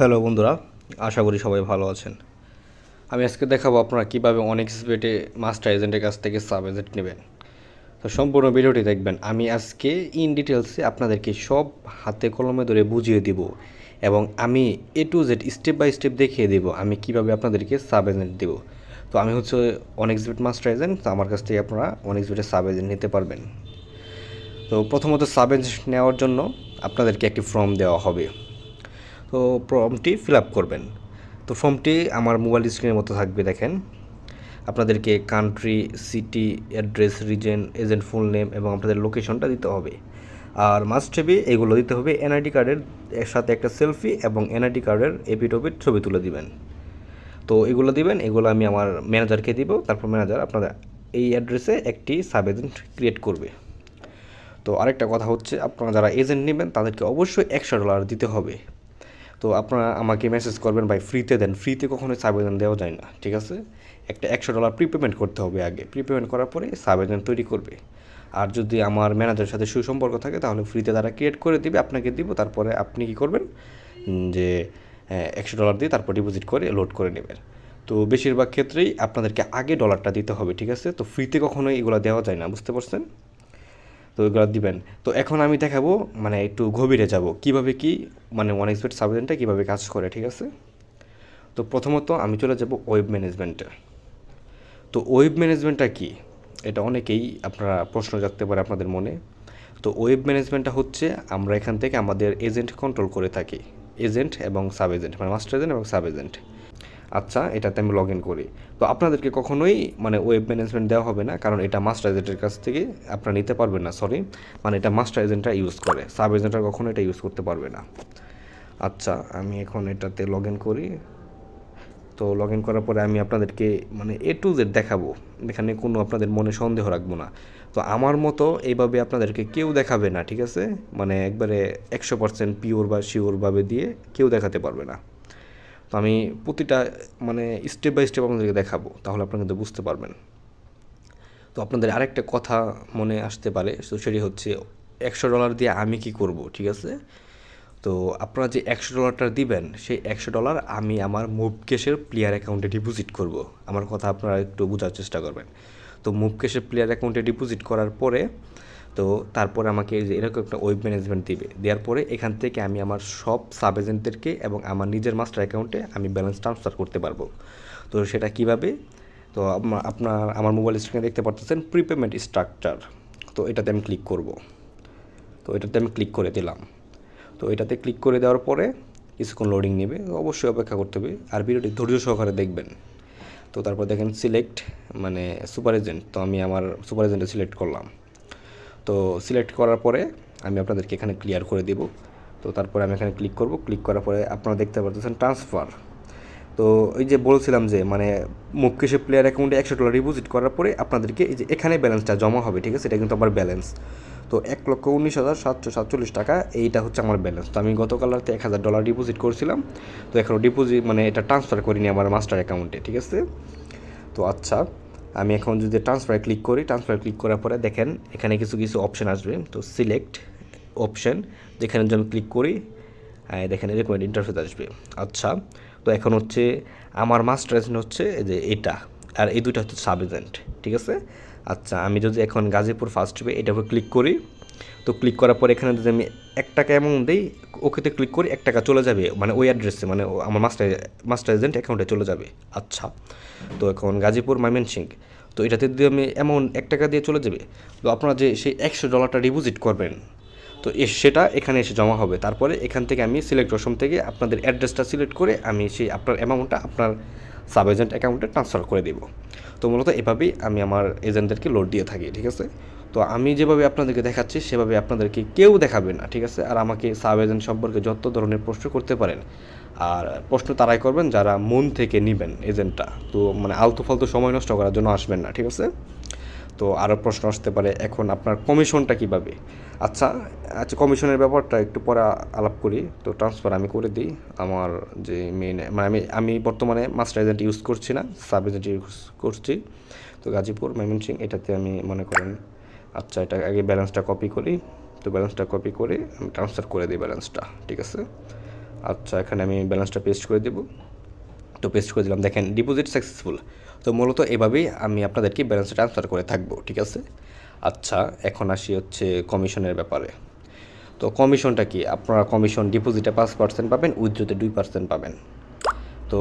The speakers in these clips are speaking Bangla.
হ্যালো বন্ধুরা, আশা করি সবাই ভালো আছেন। আমি আজকে দেখাবো আপনারা কীভাবে অনেক স্পেটে মাস্টার এজেন্টের কাছ থেকে সাব এজেন্ট নেবেন। তো সম্পূর্ণ ভিডিওটি দেখবেন। আমি আজকে ইন ডিটেলসে আপনাদেরকে সব হাতে কলমে ধরে বুঝিয়ে দিব এবং আমি A to Z step by step দেখিয়ে দেব আমি কীভাবে আপনাদেরকে সাব এজেন্ট দেবো। তো আমি হচ্ছে অনেক স্পেট মাস্টার এজেন্ট তো আমার কাছ থেকে আপনারা অনেক স্পেটের সাব এজেন্ট নিতে পারবেন। তো প্রথমত সাব এজেন্ট নেওয়ার জন্য আপনাদেরকে একটি ফর্ম দেওয়া হবে। তো ফর্মটি ফিল আপ করবেন। তো ফর্মটি আমার মোবাইল স্ক্রিনের মতো থাকবে, দেখেন। আপনাদেরকে country city address region agent full name এবং আপনাদের লোকেশনটা দিতে হবে। আর মাস্ট হেবি এগুলো দিতে হবে এনআইডি কার্ডের সাথে একটা সেলফি এবং এনআইডি কার্ডের এপিটোপিট ছবি তুলে দিবেন। তো এগুলো দিবেন, এগুলো আমি আমার ম্যানেজারকে দিব, তারপর ম্যানেজার আপনাদের এই অ্যাড্রেসে একটি সাব এজেন্ট ক্রিয়েট করবে। তো আরেকটা কথা হচ্ছে, আপনারা যারা এজেন্ট নেবেন, তাদেরকে অবশ্যই একশো ডলার দিতে হবে। তো আপনারা আমাকে মেসেজ করবেন ভাই ফ্রিতে দেন। ফ্রিতে কখনোই সাব এজেন্ট দেওয়া যায় না, ঠিক আছে? একটা একশো ডলার প্রিপেমেন্ট করতে হবে আগে। প্রিপেমেন্ট করার পরে সাব এজেন্ট তৈরি করবে। আর যদি আমার ম্যানেজারের সাথে সুসম্পর্ক থাকে, তাহলে ফ্রিতে তারা ক্রিয়েট করে দিবে, আপনাকে দিব, তারপরে আপনি কী করবেন? যে একশো ডলার দিয়ে তারপর ডিপোজিট করে লোড করে নেবেন। তো বেশিরভাগ ক্ষেত্রেই আপনাদেরকে আগে ডলারটা দিতে হবে, ঠিক আছে? তো ফ্রিতে কখনোই এগুলো দেওয়া যায় না, বুঝতে পারছেন? তো ওইগুলো দিবেন। তো এখন আমি দেখাবো মানে একটু গভীরে যাব। কীভাবে কি মানে ওয়ান এক্সপেক্ট সাবজেন্টটা কীভাবে কাজ করে, ঠিক আছে? তো প্রথমত আমি চলে যাব ওয়েব ম্যানেজমেন্টে তো ওয়েব ম্যানেজমেন্টটা কি? এটা অনেকেই আপনারা প্রশ্ন জাগতে পারে আপনাদের মনে। তো ওয়েব ম্যানেজমেন্টটা হচ্ছে, আমরা এখান থেকে আমাদের এজেন্ট কন্ট্রোল করে থাকি। এজেন্ট এবং সাব এজেন্ট মানে মাস্টার এজেন্ট এবং সাব এজেন্ট আচ্ছা এটাতে আমি লগ ইন করি। তো আপনাদেরকে কখনোই মানে ওয়েব ম্যানেজমেন্ট দেওয়া হবে না, কারণ এটা মাস্টার এজেন্টের কাছ থেকে আপনারা নিতে পারবেন না সরি মানে এটা মাস্টার এজেন্টরা ইউজ করে। সাব এজেন্টরা কখনো এটা ইউজ করতে পারবে না। আচ্ছা আমি এখন এটাতে লগ ইন করি। তো লগ ইন করার পরে আমি আপনাদেরকে মানে এ টু জেড দেখাবো। এখানে কোনো আপনাদের মনে সন্দেহ রাখব না। তো আমার মতো এইভাবে আপনাদেরকে কেউ দেখাবে না, ঠিক আছে? মানে একবারে একশো পার্সেন্ট পিওর বা শিওরভাবে দিয়ে কেউ দেখাতে পারবে না। তো আমি প্রতিটা মানে স্টেপ বাই স্টেপ আপনাদেরকে দেখাবো, তাহলে আপনারা কিন্তু বুঝতে পারবেন। তো আপনাদের আরেকটা কথা মনে আসতে পারে, তো সেটি হচ্ছে একশো ডলার দিয়ে আমি কি করব, ঠিক আছে? তো আপনারা যে একশো ডলারটা দিবেন, সেই একশো ডলার আমি আমার মুভকেশের প্লেয়ার অ্যাকাউন্টে ডিপোজিট করব। আমার কথা আপনারা একটু বোঝার চেষ্টা করবেন। তো মুভকেশের প্লেয়ার অ্যাকাউন্টে ডিপোজিট করার পরে তো তারপরে আমাকে যে এরকম একটা ওয়েব ম্যানেজমেন্ট দিবে। দেওয়ার পরে এখান থেকে আমি আমার সব সাব এজেন্টদেরকে এবং আমার নিজের মাস্টার অ্যাকাউন্টে আমি ব্যালেন্স ট্রান্সফার করতে পারব। তো সেটা কীভাবে? তো আপনার, আমার মোবাইল স্ক্রিনে দেখতে পারতেছেন প্রিপেমেন্ট স্ট্রাকচার তো এটাতে আমি ক্লিক করব। তো এটাতে আমি ক্লিক করে দিলাম। তো এটাতে ক্লিক করে দেওয়ার পরে কিছুক্ষণ লোডিং নেবে, অবশ্যই অপেক্ষা করতে হবে। আর ভিডিওটি ধৈর্য সহকারে দেখবেন। তো তারপর দেখেন সিলেক্ট মানে সুপার এজেন্ট তো আমি আমার সুপার এজেন্টে সিলেক্ট করলাম। তো সিলেক্ট করার পরে আমি আপনাদেরকে এখানে ক্লিয়ার করে দেব। তো তারপরে আমি এখানে ক্লিক করব। ক্লিক করার পরে আপনারা দেখতে পারতেছেন ট্রান্সফার তো এই যে বলছিলাম যে মানে মুকেশে প্লেয়ার অ্যাকাউন্টে একশো ডলার ডিপোজিট করার পরে আপনাদেরকে এই যে এখানে ব্যালেন্সটা জমা হবে, ঠিক আছে? এটা কিন্তু আমার ব্যালেন্স তো এক লক্ষ উনিশ হাজার সাতশো সাতচল্লিশ টাকা, এইটা হচ্ছে আমার ব্যালেন্স তো আমি গতকাল রাতে এক হাজার ডলার ডিপোজিট করছিলাম। তো এখনও ডিপোজিট মানে এটা ট্রান্সফার করিনি আমার মাস্টার অ্যাকাউন্টে ঠিক আছে? তো আচ্ছা আমি এখন যদি ট্রান্সফার ক্লিক করি ট্রান্সফার ক্লিক করার পরে দেখেন এখানে কিছু কিছু অপশান আসবে। তো সিলেক্ট অপশান যেখানে যেন ক্লিক করি দেখেন এরকম ইন্টারফেস আসবে। আচ্ছা তো এখন হচ্ছে আমার মাস্টার এজেন্ট হচ্ছে যে এটা, আর এই দুইটা হচ্ছে সাব এজেন্ট ঠিক আছে? আচ্ছা আমি যদি এখন গাজীপুর ফার্স্ট হবে এটার উপর ক্লিক করি তো ক্লিক করার পর এখানে যদি আমি এক টাকা অ্যামাউন্ট দিই ওকেতে ক্লিক করি, এক টাকা চলে যাবে মানে ওই অ্যাড্রেসে মানে আমার মাস্টার মাস্টার এজেন্ট অ্যাকাউন্টে চলে যাবে। আচ্ছা তো এখন গাজীপুর ময়মনসিং তো এটাতে যদি আমি অ্যামাউন্ট এক টাকা দিয়ে চলে যাবে, তো আপনারা যে সেই একশো ডলারটা ডিপোজিট করবেন, তো এ সেটা এখানে এসে জমা হবে। তারপরে এখান থেকে আমি সিলেক্ট রসম থেকে আপনাদের অ্যাড্রেসটা সিলেক্ট করে আমি সেই আপনার অ্যামাউন্টটা আপনার সাব এজেন্ট অ্যাকাউন্টে ট্রান্সফার করে দেব। তো মূলত এভাবেই আমি আমার এজেন্টদেরকে লোড দিয়ে থাকি, ঠিক আছে? তো আমি যেভাবে আপনাদেরকে দেখাচ্ছি, সেভাবে আপনাদেরকে কেউ দেখাবে না, ঠিক আছে? আর আমাকে সাব এজেন্ট সম্পর্কে যত ধরনের প্রশ্ন করতে পারেন, আর প্রশ্ন তারাই করবেন যারা মন থেকে নেবেন এজেন্টটা। তো মানে আলতু ফালতু সময় নষ্ট করার জন্য আসবেন না, ঠিক আছে? তো আরও প্রশ্ন আসতে পারে, এখন আপনার কমিশনটা কীভাবে? আচ্ছা আচ্ছা কমিশনের ব্যাপারটা একটু পরে আলাপ করি। তো ট্রান্সফার আমি করে দিই, আমার যে মেন মানে আমি আমি বর্তমানে মাস্টার এজেন্ট ইউজ করছি না সাব এজেন্ট ইউজ করছি। তো গাজীপুর ময়মনসিং এটাতে আমি মনে করেন আচ্ছা এটা আগে ব্যালেন্সটা কপি করি। তো ব্যালেন্সটা কপি করে আমি ট্রান্সফার করে দিই ব্যালেন্সটা ঠিক আছে? আচ্ছা এখানে আমি ব্যালেন্সটা পেস্ট করে দেবো। তো পেস্ট করে দিলাম। দেখেন ডিপোজিট সাকসেসফুল তো মূলত এভাবেই আমি আপনাদেরকে ব্যালেন্সটা ট্রান্সফার করে থাকব, ঠিক আছে? আচ্ছা এখন আসি হচ্ছে কমিশনের ব্যাপারে। তো কমিশনটা কি? আপনারা কমিশন ডিপোজিটে পাঁচ পার্সেন্ট পাবেন উইথড্রোতে দুই পার্সেন্ট পাবেন। তো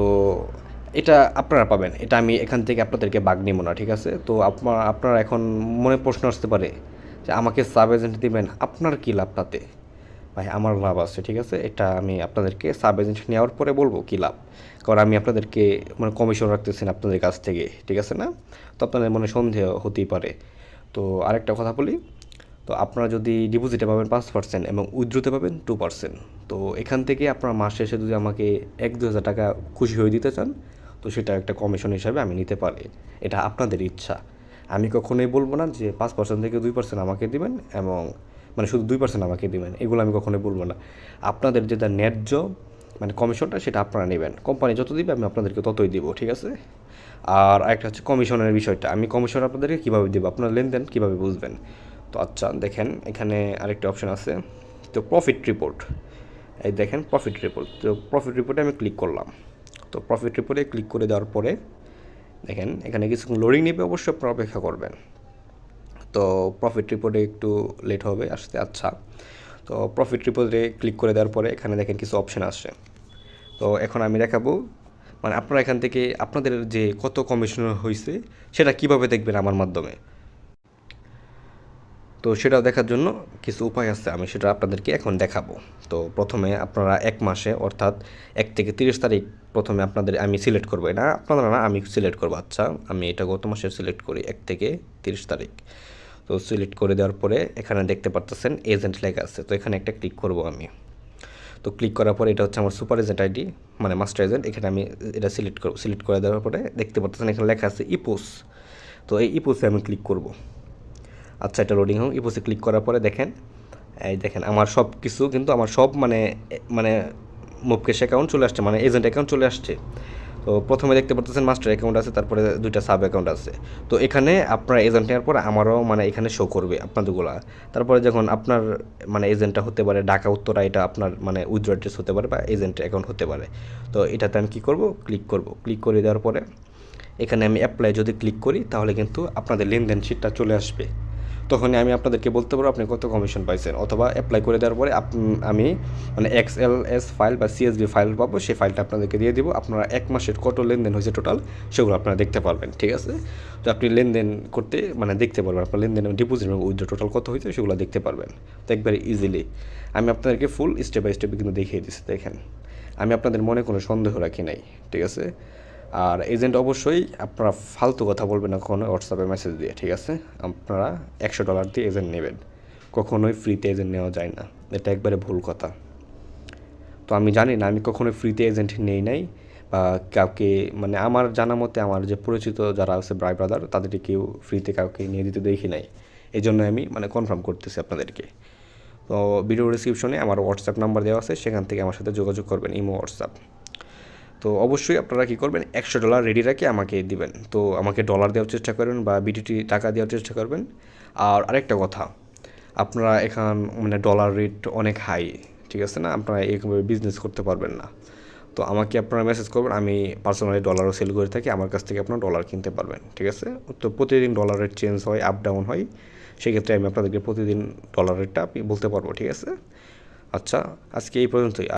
এটা আপনারা পাবেন। এটা আমি এখান থেকে আপনাদেরকে বাগ নিব না, ঠিক আছে? তো আপনার আপনারা এখন মনে প্রশ্ন আসতে পারে যে আমাকে সাব এজেন্ট দিবেন, আপনার কী লাভ তাতে? ভাই, আমার লাভ আছে, ঠিক আছে? এটা আমি আপনাদেরকে সাব এজেন্ট নেওয়ার পরে বলব কী লাভ? কারণ আমি আপনাদেরকে মানে কমিশন রাখতেছি না আপনাদের কাছ থেকে, ঠিক আছে না? তো আপনাদের মনে সন্দেহ হতেই পারে। তো আরেকটা কথা বলি, তো আপনারা যদি ডিপোজিটে পাবেন পাঁচ পার্সেন্ট এবং উইথড্রোতে পাবেন টু পার্সেন্ট তো এখান থেকে আপনারা মাস শেষে যদি আমাকে এক দু হাজার টাকা খুশি হয়ে দিতে চান তো সেটা একটা কমিশন হিসাবে আমি নিতে পারি। এটা আপনাদের ইচ্ছা। আমি কখনোই বলব না যে পাঁচ পার্সেন্ট থেকে দুই পার্সেন্ট আমাকে দিবেন এবং মানে শুধু দুই পার্সেন্ট আমাকে দিবেন, এগুলো আমি কখনোই বলব না। আপনাদের যেটা ন্যায্য মানে কমিশনটা সেটা আপনারা নেবেন। কোম্পানি যত দিবে আমি আপনাদেরকে ততই দিব, ঠিক আছে? আর একটা হচ্ছে কমিশনের বিষয়টা। আমি কমিশন আপনাদেরকে কীভাবে দেবো? আপনার লেনদেন কীভাবে বুঝবেন? তো আচ্ছা দেখেন এখানে আরেকটা অপশন আছে। তো প্রফিট রিপোর্ট এই দেখেন প্রফিট রিপোর্ট তো প্রফিট রিপোর্টে আমি ক্লিক করলাম। তো প্রফিট রিপোর্টে ক্লিক করে দেওয়ার পরে দেখেন, এখানে কিছুক্ষণ লোডিং নেবে অবশ্যই আপনারা অপেক্ষা করবেন। তো প্রফিট রিপোর্টে একটু লেট হবে, আসতে আচ্ছা। তো প্রফিট রিপোর্টে ক্লিক করে দেওয়ার পরে এখানে দেখেন কিছু অপশন আসছে। তো এখন আমি দেখাবো মানে আপনারা এখান থেকে আপনাদের যে কত কমিশন হয়েছে সেটা কীভাবে দেখবেন আমার মাধ্যমে? তো সেটা দেখার জন্য কিছু উপায় আছে, আমি সেটা আপনাদেরকে এখন দেখাবো। তো প্রথমে আপনারা এক মাসে, অর্থাৎ এক থেকে তিরিশ তারিখ প্রথমে আপনাদের আমি সিলেক্ট করব। এটা আপনারা না, আমি সিলেক্ট করব। আচ্ছা আমি এটা গত মাসে সিলেক্ট করি এক থেকে তিরিশ তারিখ। তো সিলেক্ট করে দেওয়ার পরে এখানে দেখতে পারতেছেন এজেন্ট লেখা আছে। তো এখানে একটা ক্লিক করব আমি। তো ক্লিক করার পরে এটা হচ্ছে আমার সুপার এজেন্ট আইডি মানে মাস্টার এজেন্ট। এখানে আমি এটা সিলেক্ট করব সিলেক্ট করে দেওয়ার পরে দেখতে পারতেছেন এখানে লেখা আছে ইপোস। তো এই ইপোসে আমি ক্লিক করব। আচ্ছা এটা লোডিং হোক। ইপোসে ক্লিক করার পরে দেখেন, এই দেখেন, আমার সব কিছু কিন্তু আমার সব মানে মানে মুভকেশ অ্যাকাউন্ট চলে আসছে মানে এজেন্ট অ্যাকাউন্ট চলে আসছে। তো প্রথমে দেখতে পাচ্ছেন মাস্টার অ্যাকাউন্ট আছে, তারপরে দুইটা সাব অ্যাকাউন্ট আছে। তো এখানে আপনার এজেন্ট নেওয়ার পর আমারও মানে এখানে শো করবে আপনাদেরগুলা। তারপরে যখন আপনার মানে এজেন্টটা হতে পারে, ঢাকা, উত্তরা, এটা আপনার মানে উইথড্র অ্যাড্রেস হতে পারে বা এজেন্ট অ্যাকাউন্ট হতে পারে। তো এটাতে আমি কী করব? ক্লিক করব। ক্লিক করে দেওয়ার পরে, এখানে আমি অ্যাপ্লাই যদি ক্লিক করি, তাহলে কিন্তু আপনাদের লেনদেন শিটটা চলে আসবে। তখনই আমি আপনাদেরকে বলতে পারব আপনি কত কমিশন পাইছেন অথবা অ্যাপ্লাই করে দেওয়ার পরে আমি মানে এক্স এল এস ফাইল বা সিএসভি ফাইল পাবো, সেই ফাইলটা আপনাদেরকে দিয়ে দিব। আপনারা এক মাসের কত লেনদেন হয়েছে টোটাল সেগুলো আপনারা দেখতে পারবেন, ঠিক আছে? তো আপনি লেনদেন করতে মানে দেখতে পারবেন, আপনার লেনদেন ডিপোজিট এবং উইথড্র টোটাল কত হয়েছে সেগুলো দেখতে পারবেন। তো একবারে ইজিলি আমি আপনাদেরকে ফুল স্টেপ বাই স্টেপ কিন্তু দেখিয়ে দিচ্ছি, দেখেন। আমি আপনাদের মনে কোনো সন্দেহ রাখি নাই, ঠিক আছে? আর এজেন্ট অবশ্যই আপনারা ফালতু কথা বলবেন না কখনো হোয়াটসঅ্যাপে মেসেজ দিয়ে, ঠিক আছে? আপনারা একশো ডলার দিয়ে এজেন্ট নেবেন। কখনোই ফ্রিতে এজেন্ট নেওয়া যায় না। এটা একবারে ভুল কথা। তো আমি জানি না, আমি কখনোই ফ্রিতে এজেন্ট নেই নাই বা কাউকে মানে আমার জানা মতে আমার যে পরিচিত যারা আছে ব্রাই ব্রাদার তাদেরকে কেউ ফ্রিতে কাউকে নিয়ে দিতে দেখি নাই। এই জন্য আমি মানে কনফার্ম করতেছি আপনাদেরকে। তো ভিডিও ডিসক্রিপশনে আমার হোয়াটসঅ্যাপ নাম্বার দেওয়া আছে, সেখান থেকে আমার সাথে যোগাযোগ করবেন, ইমো হোয়াটসঅ্যাপ তো অবশ্যই আপনারা কী করবেন? একশো ডলার রেডি রাখে আমাকে দিবেন। তো আমাকে ডলার দেওয়ার চেষ্টা করবেন বা বিটিটি টাকা দেওয়ার চেষ্টা করবেন। আর আরেকটা কথা, আপনারা এখান মানে ডলার রেট অনেক হাই ঠিক আছে না? আপনারা এইভাবে বিজনেস করতে পারবেন না। তো আমাকে আপনারা মেসেজ করবেন, আমি পার্সোনালি ডলারও সেল করে থাকি, আমার কাছ থেকে আপনারা ডলার কিনতে পারবেন, ঠিক আছে? তো প্রতিদিন ডলার রেট চেঞ্জ হয় আপ ডাউন হয়, সেক্ষেত্রে আমি আপনাদেরকে প্রতিদিন ডলার রেটটা আমি বলতে পারব, ঠিক আছে? আচ্ছা আজকে এই পর্যন্তই।